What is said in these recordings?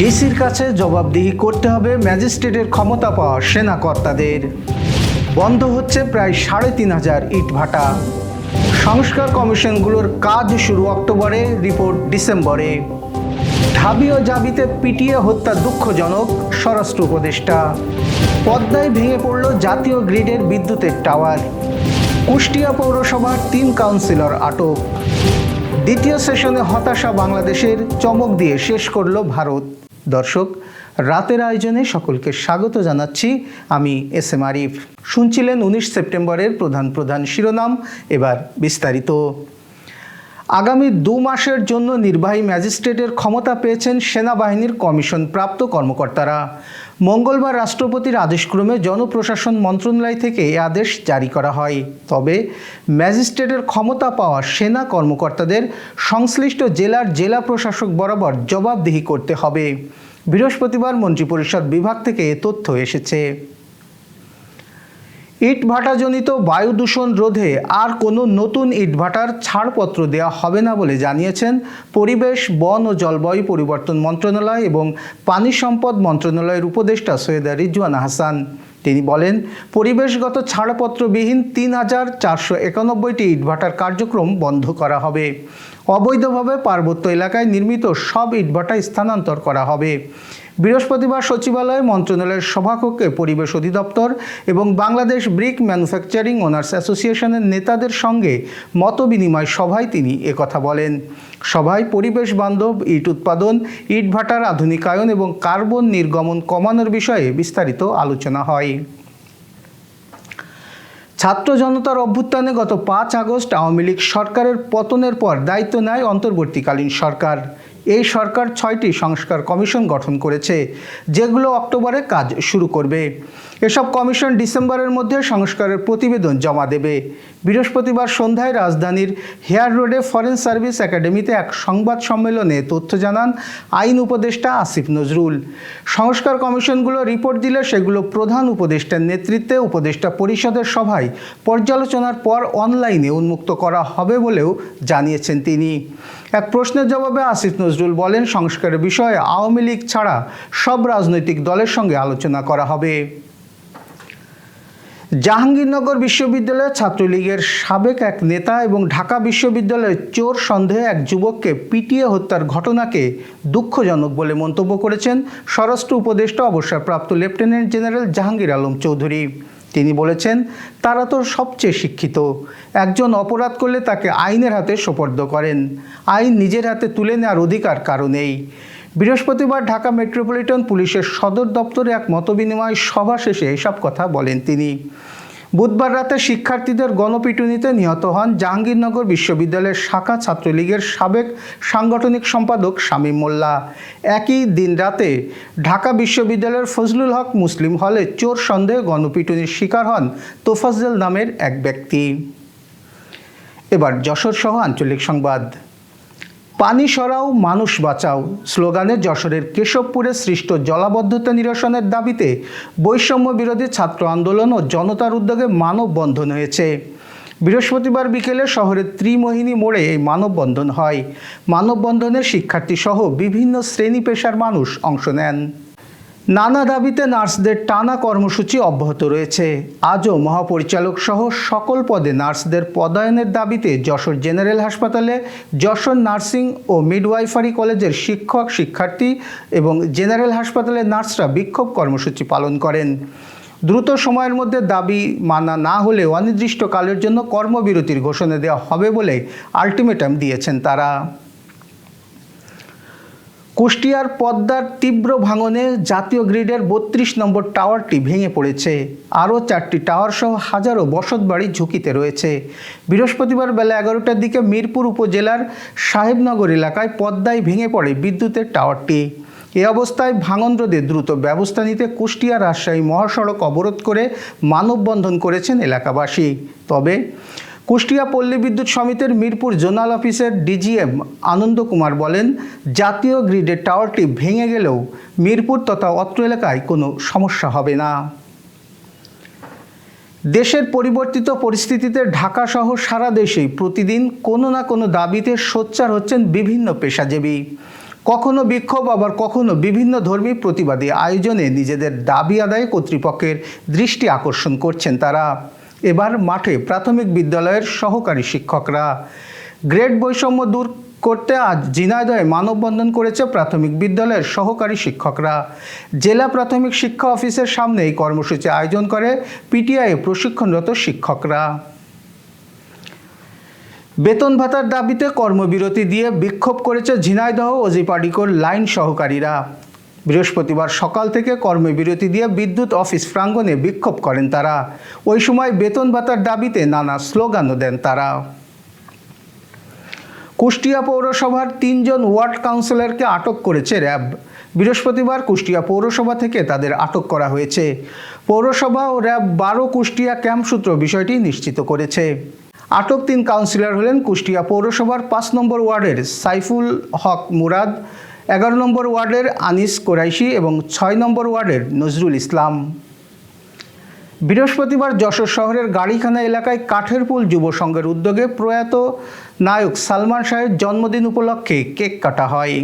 ডিসির কাছে জবাবদিহি করতে হবে ম্যাজিস্ট্রেটের ক্ষমতা পাওয়া সেনা কর্তাদের। বন্ধ হচ্ছে প্রায় সাড়ে তিন হাজার ইটভাটা সংস্কার কমিশনগুলোর কাজ শুরু অক্টোবরে, রিপোর্ট ডিসেম্বরে। ঢাবি ও জাবিতে পিটিয়ে হত্যা দুঃখজনক, স্বরাষ্ট্র উপদেষ্টা। পদ্মায় ভেঙে পড়ল জাতীয় গ্রিডের বিদ্যুতের টাওয়ার। কুষ্টিয়া পৌরসভার তিন কাউন্সিলর আটক। দ্বিতীয় সেশনে হতাশা বাংলাদেশের, চমক দিয়ে শেষ করল ভারত। দর্শক, রাতের আয়োজনে সকলকে স্বাগত জানাচ্ছি আমি এস এম আরিফ। শুনছিলেন উনিশ সেপ্টেম্বরের প্রধান প্রধান শিরোনাম, এবার বিস্তারিত। আগামী দু মাসের জন্য নির্বাহী ম্যাজিস্ট্রেটের ক্ষমতা পেয়েছেন সেনাবাহিনীর কমিশন প্রাপ্ত কর্মকর্তারা। মঙ্গলবার রাষ্ট্রপতির আদেশক্রমে জনপ্রশাসন মন্ত্রণালয় থেকে এ আদেশ জারি করা হয়। তবে ম্যাজিস্ট্রেটের ক্ষমতা পাওয়া সেনা কর্মকর্তাদের সংশ্লিষ্ট জেলার জেলা প্রশাসক বরাবর জবাবদিহি করতে হবে। বৃহস্পতিবার মন্ত্রিপরিষদ বিভাগ থেকে এ তথ্য এসেছে। ইটভাটাজনিত বায়ু দূষণ রোধে আর কোনো নতুন ইটভাটার ছাড়পত্র দেওয়া হবে না বলে জানিয়েছেন পরিবেশ, বন ও জলবায়ু পরিবর্তন মন্ত্রণালয় এবং পানি সম্পদ মন্ত্রণালয়ের উপদেষ্টা সৈয়দা রিজওয়ানা হাসান। তিনি বলেন, পরিবেশগত ছাড়পত্রবিহীন তিন হাজার চারশো একানব্বইটি ইটভাটার কার্যক্রম বন্ধ করা হবে। অবৈধভাবে পার্বত্য এলাকায় নির্মিত সব ইটভাটা স্থানান্তর করা হবে। বৃহস্পতিবার সচিবালয়ে মন্ত্রণালয়ের সভাকক্ষে পরিবেশ অধিদপ্তর এবং বাংলাদেশ ব্রিক ম্যানুফ্যাকচারিং ওনার্স অ্যাসোসিয়েশনের নেতাদের সঙ্গে মতবিনিময় সভায় তিনি একথা বলেন। সভায় পরিবেশ বান্ধব, ইট উৎপাদন, ইটভাটার আধুনিকায়ন এবং কার্বন নির্গমন কমানোর বিষয়ে বিস্তারিত আলোচনা হয়। ছাত্র জনতার অভ্যুত্থানে গত পাঁচ আগস্ট আওয়ামী লীগ সরকারের পতনের পর দায়িত্ব নেয় অন্তর্বর্তীকালীন সরকার। এই সরকার ছয়টি সংস্কার কমিশন গঠন করেছে, যেগুলো অক্টোবরে কাজ শুরু করবে। এসব কমিশন ডিসেম্বরের মধ্যে সংস্কারের প্রতিবেদন জমা দেবে। বৃহস্পতিবার সন্ধ্যায় রাজধানীর হেয়ার রোডে ফরেন সার্ভিস একাডেমিতে এক সংবাদ সম্মেলনে তথ্য জানান আইন উপদেষ্টা আসিফ নজরুল। সংস্কার কমিশনগুলো রিপোর্ট দিলে সেগুলো প্রধান উপদেষ্টার নেতৃত্বে উপদেষ্টা পরিষদের সভায় পর্যালোচনার পর অনলাইনে উন্মুক্ত করা হবে বলেও জানিয়েছেন তিনি। এক প্রশ্নের জবাবে আসিফ নজরুল বলেন, সংস্কারের বিষয়ে আওয়ামী লীগ ছাড়া সব রাজনৈতিক দলের সঙ্গে আলোচনা করা হবে। জাহাঙ্গীরনগর বিশ্ববিদ্যালয়ের ছাত্রলীগের সাবেক এক নেতা এবং ঢাকা বিশ্ববিদ্যালয়ের চোর সন্দেহে এক যুবককে পিটিয়ে হত্যার ঘটনাকে দুঃখজনক বলে মন্তব্য করেছেন স্বরাষ্ট্র উপদেষ্টা, অবসরপ্রাপ্ত লেফটেন্যান্ট জেনারেল জাহাঙ্গীর আলম চৌধুরী। তিনি বলেছেন, তারা তো সবচেয়ে শিক্ষিত। একজন অপরাধ করলে তাকে আইনের হাতে সোপর্দ করেন। আইন নিজের হাতে তুলে নেওয়ার অধিকার কারণেই বৃহস্পতিবার ঢাকা মেট্রোপলিটন পুলিশের সদর দপ্তরে এক মতবিনিময় সভা শেষে এসব কথা বলেন তিনি। বুধবার রাতে শিক্ষার্থীদের গণপিটুনিতে নিহত হন জাহাঙ্গীরনগর বিশ্ববিদ্যালয়ের শাখা ছাত্রলীগের সাবেক সাংগঠনিক সম্পাদক শামীম মোল্লা। একই দিন রাতে ঢাকা বিশ্ববিদ্যালয়ের ফজলুল হক মুসলিম হলে চোর সন্দেহে গণপিটুনির শিকার হন তোফাজ্জল নামের এক ব্যক্তি। এবার যশোর সহ আঞ্চলিক সংবাদ। পানি সরাও, মানুষ বাঁচাও। স্লোগানে যশোরের কেশবপুরে সৃষ্ট জলাবদ্ধতা নিরসনের দাবিতে বৈষম্য বিরোধী ছাত্র আন্দোলন ও জনতার উদ্যোগে মানববন্ধন হয়েছে। বৃহস্পতিবার বিকেলে শহরের ত্রিমোহিনী মোড়ে এই মানববন্ধন হয়। মানববন্ধনে শিক্ষার্থীসহ বিভিন্ন শ্রেণি পেশার মানুষ অংশ নেন। নানা দাবিতে নার্সদের টানা কর্মসূচি অব্যাহত রয়েছে। আজও মহাপরিচালক সহ সকল পদে নার্সদের পদায়নের দাবিতে যশোর জেনারেল হাসপাতালে যশোর নার্সিং ও মিডওয়াইফারি কলেজের শিক্ষক, শিক্ষার্থী এবং জেনারেল হাসপাতালের নার্সরা বিক্ষোভ কর্মসূচি পালন করেন। দ্রুত সময়ের মধ্যে দাবি মানা না হলে অনির্দিষ্টকালের জন্য কর্মবিরতির ঘোষণা দেওয়া হবে বলে আলটিমেটাম দিয়েছেন তারা। কুষ্টিয়ার পদ্মার তীব্র ভাঙনে জাতীয় গ্রিডের বত্রিশ নম্বর টাওয়ারটি ভেঙে পড়েছে। আরও চারটি টাওয়ার সহ হাজারো বসত বসতবাড়ি ঝুঁকিতে রয়েছে। বৃহস্পতিবার বেলা এগারোটার দিকে মিরপুর উপজেলার সাহেবনগর এলাকায় পদ্মায় ভেঙে পড়ে বিদ্যুতের টাওয়ারটি। এ অবস্থায় ভাঙন রোধে দ্রুত ব্যবস্থা নিতে কুষ্টিয়া রাজশাহী মহাসড়ক অবরোধ করে মানববন্ধন করেছেন এলাকাবাসী। তবে কুষ্টিয়া পল্লী বিদ্যুৎ সমিতির মিরপুর জোনাল অফিসের ডিজিএম আনন্দ কুমার বলেন, জাতীয় গ্রিডের টাওয়ারটি ভেঙে গেলেও মিরপুর তথা অত্র এলাকায় কোনো সমস্যা হবে না। দেশের পরিবর্তিত পরিস্থিতিতে ঢাকা সহ সারা দেশেই প্রতিদিন কোনো না কোনো দাবিতে সোচ্চার হচ্ছেন বিভিন্ন পেশাজীবী। কখনো বিক্ষোভ, আবার কখনো বিভিন্ন ধর্মী প্রতিবাদী আয়োজনে নিজেদের দাবি আদায়ে কর্তৃপক্ষের দৃষ্টি আকর্ষণ করছেন তারা। এবার মাঠে প্রাথমিক বিদ্যালয়ের সহকারী শিক্ষকরা। গ্রেড বৈষম্য দূর করতে আজ ঝিনাইদহে মানববন্ধন করেছে প্রাথমিক বিদ্যালয়ের সহকারী শিক্ষকরা। জেলা প্রাথমিক শিক্ষা অফিসের সামনে এই কর্মসূচি আয়োজন করে পিটিআই প্রশিক্ষণরত শিক্ষকরা। বেতন ভাতার দাবিতে কর্মবিরতি দিয়ে বিক্ষোভ করেছে ঝিনাইদহ অজিপাডিকোর লাইন সহকারীরা। বৃহস্পতিবার সকাল থেকে কর্মবিরতি দিয়ে বিদ্যুৎ অফিস প্রাঙ্গণে বিক্ষোভ করেন তারা। ওই সময় বেতন ভাতার দাবিতে নানা স্লোগানও দেন তারা। কুষ্টিয়া পৌরসভার তিনজন ওয়ার্ড কাউন্সিলরকে আটক করেছে র্যাব। বৃহস্পতিবার কুষ্টিয়া পৌরসভা থেকে তাদের আটক করা হয়েছে। পৌরসভা ও র্যাব বারো কুষ্টিয়া ক্যাম্প সূত্র বিষয়টি নিশ্চিত করেছে। আটক তিন কাউন্সিলর হলেন কুষ্টিয়া পৌরসভার পাঁচ নম্বর ওয়ার্ডের সাইফুল হক মুরাদ এগারো নম্বর ওয়ার্ডের আনিস কোরাইশি এবং ছয় নম্বর ওয়ার্ডের নজরুল ইসলাম। বৃহস্পতিবার যশোর শহরের গাড়িখানা এলাকায় কাঠের পুল যুব সংঘের উদ্যোগে প্রয়াত নায়ক সালমান শাহের জন্মদিন উপলক্ষে কেক কাটা হয়।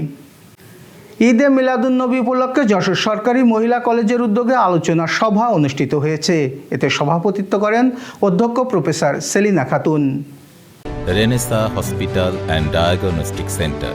ঈদে মিলাদুন্নবী উপলক্ষে যশোর সরকারি মহিলা কলেজের উদ্যোগে আলোচনা সভা অনুষ্ঠিত হয়েছে। এতে সভাপতিত্ব করেন অধ্যক্ষ professor Selina Khatun. Renaissance hospital and diagnostic centre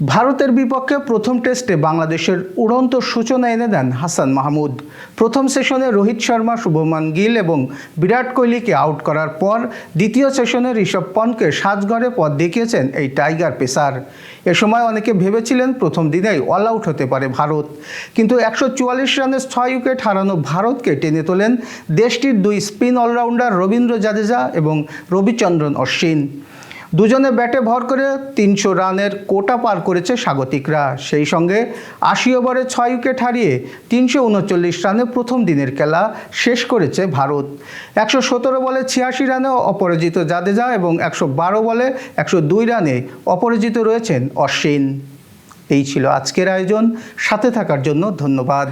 ভারতের বিপক্ষে প্রথম টেস্টে বাংলাদেশের উড়ন্ত সূচনা এনে দেন হাসান মাহমুদ। প্রথম সেশনে রোহিত শর্মা, শুভমান গিল এবং বিরাট কোহলিকে আউট করার পর দ্বিতীয় সেশনে ঋষভ পন্থকে সাজঘরে পথ দেখিয়েছেন এই টাইগার পেসার। এ সময় অনেকে ভেবেছিলেন প্রথম দিনেই অল আউট হতে পারে ভারত। কিন্তু একশো চুয়াল্লিশ রানে ছয় উইকেট হারানো ভারতকে টেনে তোলেন দেশটির দুই স্পিন অলরাউন্ডার রবীন্দ্র জাদেজা এবং রবিচন্দ্রন অশ্বিন। দুজনে ব্যাটে ভর করে তিনশো রানের কোটা পার করেছে স্বাগতিকরা। সেই সঙ্গে আশি ওভারে ছয় উইকেট হারিয়ে তিনশো উনচল্লিশ রানে প্রথম দিনের খেলা শেষ করেছে ভারত। একশো সতেরো বলে ছিয়াশি রানে অপরাজিত জাদেজা এবং একশো বারো বলে একশো দুই রানে অপরাজিত রয়েছেন অশ্বিন। এই ছিল আজকের আয়োজন। সাথে থাকার জন্য ধন্যবাদ।